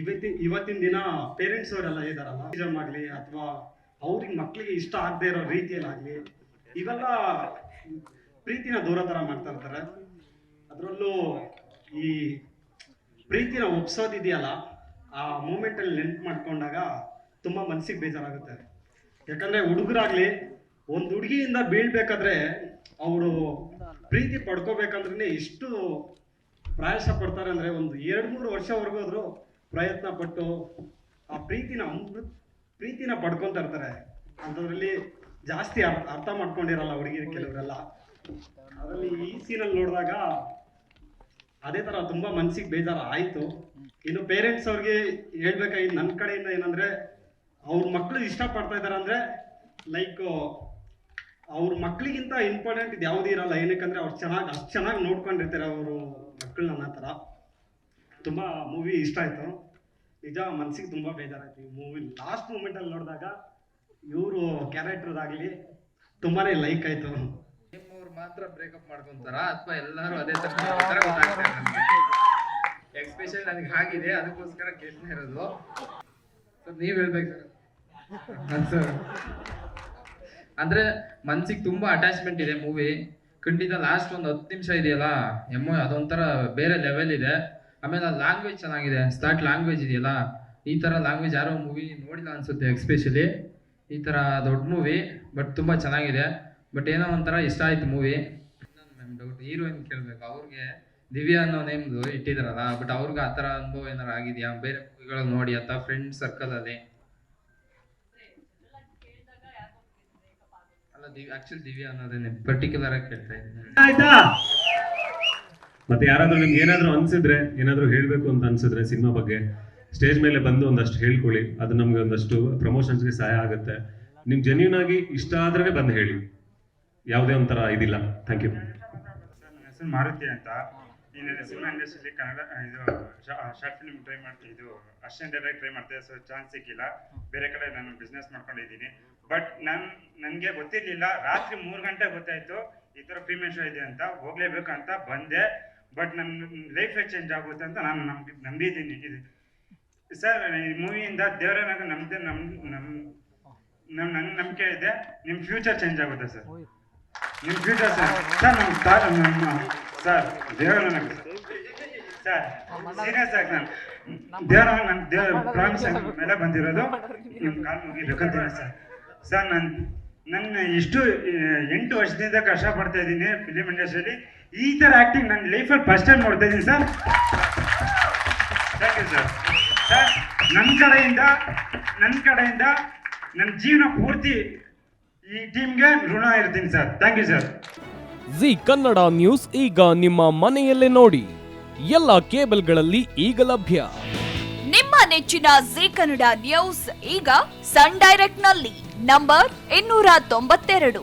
ಇವತ್ತಿನ ಇವತ್ತಿನ ದಿನ ಪೇರೆಂಟ್ಸ್ ಅವರೆಲ್ಲ ಇದಾರಲ್ಲ ಆಗಲಿ ಅಥವಾ ಅವ್ರಿಗೆ ಮಕ್ಕಳಿಗೆ ಇಷ್ಟ ಆಗದೆ ಇರೋ ರೀತಿಯಲ್ಲಾಗಲಿ, ಇವೆಲ್ಲ ಪ್ರೀತಿನ ದೂರ ಥರ ಮಾಡ್ತಾ ಇರ್ತಾರೆ. ಅದರಲ್ಲೂ ಈ ಪ್ರೀತಿನ ಒಪ್ಸೋದಿದೆಯಲ್ಲ, ಆ ಮೂಮೆಂಟಲ್ಲಿ ನೆನ್ಪು ಮಾಡ್ಕೊಂಡಾಗ ತುಂಬ ಮನಸ್ಸಿಗೆ ಬೇಜಾರಾಗುತ್ತೆ. ಯಾಕಂದರೆ ಹುಡುಗರಾಗಲಿ, ಒಂದು ಹುಡುಗಿಯಿಂದ ಬೀಳ್ಬೇಕಾದ್ರೆ ಅವರು ಪ್ರೀತಿ ಪಡ್ಕೋಬೇಕಂದ್ರೆ ಇಷ್ಟು ಪ್ರಯಾಸ ಪಡ್ತಾರೆ ಅಂದರೆ ಒಂದು ಎರಡು ಮೂರು ವರ್ಷವರೆಗೂ ಆದರೂ ಪ್ರಯತ್ನ ಪಟ್ಟು ಆ ಪ್ರೀತಿನ ಅಮೃತ ಪ್ರೀತಿನ ಪಡ್ಕೊತಾ ಇರ್ತಾರೆ. ಅಂಥದ್ರಲ್ಲಿ ಜಾಸ್ತಿ ಅರ್ಥ ಅರ್ಥ ಮಾಡ್ಕೊಂಡಿರಲ್ಲ ಹುಡುಗಿರು ಕೆಲವರೆಲ್ಲ. ಅದರಲ್ಲಿ ಈ ಸೀನಲ್ಲಿ ನೋಡಿದಾಗ ಅದೇ ಥರ ತುಂಬ ಮನ್ಸಿಗೆ ಬೇಜಾರು ಆಯಿತು. ಇನ್ನು ಪೇರೆಂಟ್ಸ್ ಅವ್ರಿಗೆ ಹೇಳ್ಬೇಕಾಗಿ ನನ್ನ ಕಡೆಯಿಂದ ಏನಂದರೆ ಅವ್ರ ಮಕ್ಕಳು ಇಷ್ಟಪಡ್ತಾ ಇದ್ದಾರೆ ಅಂದರೆ ಲೈಕ್ ಅವ್ರ ಮಕ್ಕಳಿಗಿಂತ ಇಂಪಾರ್ಟೆಂಟ್ ಇದು ಯಾವುದೂ ಇರಲ್ಲ. ಏನಕ್ಕಂದ್ರೆ ಅವ್ರು ಚೆನ್ನಾಗಿ ಅಷ್ಟು ಚೆನ್ನಾಗಿ ನೋಡ್ಕೊಂಡಿರ್ತಾರೆ ಅವರು ಮಕ್ಕಳನ್ನ ಅನ್ನೋ ಥರ ತುಂಬ ಮೂವಿ ಇಷ್ಟ ಆಯಿತು. ನಿಜ ಮನ್ಸಿಗೆ ತುಂಬ ಬೇಜಾರಾಯ್ತು ಈ ಮೂವಿ ಲಾಸ್ಟ್ ಮೂಮೆಂಟಲ್ಲಿ ನೋಡಿದಾಗ ಇವರು ಕ್ಯಾರೆಕ್ಟರ್ದಾಗಲಿ ತುಂಬಾ ಲೈಕ್ ಆಯಿತು. ನಿಮ್ಮವ್ರು ಮಾತ್ರ ಬ್ರೇಕಪ್ ಮಾಡ್ಕೊಂತಾರ? ಅಥವಾ ಎಲ್ಲರೂ ಅದೇ ತರ ಮಾಡ್ಕೊಂತಾರ? ಗೊತ್ತಾಗ್ತಾ ಇಲ್ಲ ನಮ್ಗೆ ನನಗೆ ಆಗಿದೆ ಅದಕ್ಕೋಸ್ಕರ ಕೇಳ್ತಾ ಇರೋದು. ಸರ್ ನೀವು ಹೇಳ್ಬೇಕು ಸರ್. ಅಂದ್ರೆ ಮನ್ಸಿಗೆ ತುಂಬಾ ಅಟ್ಯಾಚ್ಮೆಂಟ್ ಇದೆ ಮೂವಿ ಖಂಡಿತ ಲಾಸ್ಟ್ ಒಂದು ಹತ್ತು ನಿಮಿಷ ಇದೆಯಲ್ಲ? ಎಮ್ಮೋ, ಅದೊಂಥರ ಬೇರೆ ಲೆವೆಲ್ ಇದೆ. ಆಮೇಲೆ ಲ್ಯಾಂಗ್ವೇಜ್ ಚೆನ್ನಾಗಿದೆ. ಸ್ಟಾರ್ಟ್ ಲ್ಯಾಂಗ್ವೇಜ್ ಇದೆಯಲ್ಲ? ಈ ಥರ ಲ್ಯಾಂಗ್ವೇಜ್ ಯಾರೋ ಮೂವಿ ನೋಡಿಲ್ಲ ಅನ್ಸುತ್ತೆ ಎಕ್ಸ್ಪೆಷಲಿ ಈ ಥರ ದೊಡ್ಡ ಮೂವಿ ಬಟ್ ತುಂಬಾ ಚೆನ್ನಾಗಿದೆ. ಬಟ್ ಏನೋ ಒಂಥರ ಇಷ್ಟ ಆಯಿತು ಮೂವಿ ಮ್ಯಾಮ್ ಡೌಟ್ ಹೀರೋಯಿನ್ ಕೇಳ್ಬೇಕು. ಅವ್ರಿಗೆ ದಿವ್ಯಾ ಅನ್ನೋ ನೇಮ್ದು ಇಟ್ಟಿದಾರಲ್ಲ ಬಟ್ ಅವ್ರಿಗೆ ಆ ಥರ ಅನುಭವ ಏನಾರು ಆಗಿದೆಯಾ? ಬೇರೆ ಮೂವಿಗಳಲ್ಲಿ ನೋಡಿ ಅಥವಾ ಫ್ರೆಂಡ್ ಸರ್ಕಲ್ ಅಲ್ಲಿ. ದಿವ್ಯ ಆ್ಯಕ್ಚುಲಿ ದಿವ್ಯಾ ಅನ್ನೋದೇನೆ ಪರ್ಟಿಕ್ಯುಲರ್ ಆಗಿ ಕೇಳ್ತಾ ಇದ್ದೀನಿ. ಮತ್ತೆ ಯಾರಾದ್ರೂ ನಿಮ್ಗೆ ಏನಾದ್ರೂ ಅನ್ಸಿದ್ರೆ, ಏನಾದ್ರೂ ಹೇಳ್ಬೇಕು ಅಂತ ಅನ್ಸಿದ್ರೆ ಸಿನಿಮಾ ಬಗ್ಗೆ, ಸ್ಟೇಜ್ ಮೇಲೆ ಬಂದು ಒಂದಷ್ಟು ಹೇಳ್ಕೊಳ್ಳಿ. ಅದು ನಮ್ಗೆ ಒಂದಷ್ಟು ಪ್ರಮೋಷನ್ಸ್ಗೆ ಸಹಾಯ ಆಗುತ್ತೆ. ನಿಮ್ ಜೆನ್ಯೂನ್ ಆಗಿ ಇಷ್ಟ ಆದ್ರೆ ಬಂದು ಹೇಳಿ. ಯಾವುದೇ ಒಂಥರ ಇದಿಲ್ಲ. ಥ್ಯಾಂಕ್ ಯು ನನ್ನ ಹೆಸರು ಮಾರುತಿ ಅಂತ. ಈ ಸಿನಿಮಾ ಇಂಡಸ್ಟ್ರಿಯಲ್ಲಿ ಕನ್ನಡ ಇದು ಶಾರ್ಟ್ ಫಿಲ್ಮ್ ಟ್ರೈ ಮಾಡ್ತೀನಿ ಇದು ಅಸಿಸ್ಟೆಂಟ್ ಡೈರೆಕ್ಟ್ ಟ್ರೈ ಮಾಡ್ತಿದ್ದೆ ಸೊ ಚಾನ್ಸ್ ಸಿಕ್ಕಿಲ್ಲ. ಬೇರೆ ಕಡೆ ನಾನು ಬಿಸ್ನೆಸ್ ಮಾಡ್ಕೊಂಡಿದ್ದೀನಿ. ಬಟ್ ನಾನು, ನನಗೆ ಗೊತ್ತಿರಲಿಲ್ಲ. ರಾತ್ರಿ ಮೂರು ಗಂಟೆ ಗೊತ್ತಾಯಿತು. ಈ ಥರ ಪ್ರೀಮಿಯರ್ ಶೋ ಇದೆ ಅಂತ. ಹೋಗಲೇಬೇಕು ಅಂತ ಬಂದೆ. ಬಟ್ ನನ್ನ ಲೈಫೇ ಚೇಂಜ್ ಆಗುತ್ತೆ ಅಂತ ನಾನು ನಂಬಿ ನಂಬಿದ್ದೀನಿ. ಇದು ಸರ್ ಈ ಮೂವಿಯಿಂದ ದೇವರನಾಗ ನಮ್ದು ನಮ್ ನಮ್ ನಮ್ಮ ನನ್ನ ನಂಬಿಕೆ ಇದೆ. ನಿಮ್ಮ ಫ್ಯೂಚರ್ ಚೇಂಜ್ ಆಗುತ್ತೆ ಸರ್. ನಿಮ್ಮ ಫ್ಯೂಚರ್ ಸರ್ ಸರ್ ನಮ್ಮ ಸರ್ ನಮ್ಮ ಸರ್ ದೇವರ ನನಗೆ ಸರ್. ಸೀರಿಯಸ್ ಆಗಿ ನಾನು ದೇವರ ನನ್ನ ದೇವರ ಪ್ರಾಮಿಸ್ ಮೇಲೆ ಬಂದಿರೋದು. ನಿಮ್ಮ ಕಾಲು ಮುಗಿಬೇಕಂತೀನಿ ಸರ್. ಸರ್ ನಾನು ನನ್ನ ಇಷ್ಟು ಎಂಟು ವರ್ಷದಿಂದ ಕಷ್ಟಪಡ್ತಾ ಇದ್ದೀನಿ. ಫಿಲಿಮ್ ಇಂಡಸ್ಟ್ರಿಯಲ್ಲಿ ಈ ಥರ ಆ್ಯಕ್ಟಿಂಗ್ ನನ್ನ ಲೈಫಲ್ಲಿ ಫಸ್ಟ್ ಟೈಮ್ ನೋಡ್ತಾ ಇದ್ದೀನಿ sir thank you sir sir ನನ್ನ ಕಡೆಯಿಂದ ನನ್ನ ಕಡೆಯಿಂದ ನನ್ನ ಜೀವನ ಪೂರ್ತಿ ಈ ಟೀಮ್ಗೆ ಋಣ ಇರ್ತೀನಿ sir thank you sir Zee Kannada news ಈಗ ನಿಮ್ಮ ಮನೆಯಲ್ಲೇ ನೋಡಿ. ಎಲ್ಲ ಕೇಬಲ್ಗಳಲ್ಲಿ ಈಗ ಲಭ್ಯ. ನಿಮ್ಮ ನೆಚ್ಚಿನ ಜಿ ಕನ್ನಡ ನ್ಯೂಸ್ ಈಗ ಸನ್ ಡೈರೆಕ್ಟ್ನಲ್ಲಿ ನಂಬರ್ ಇನ್ನೂರ ತೊಂಬತ್ತೆರಡು.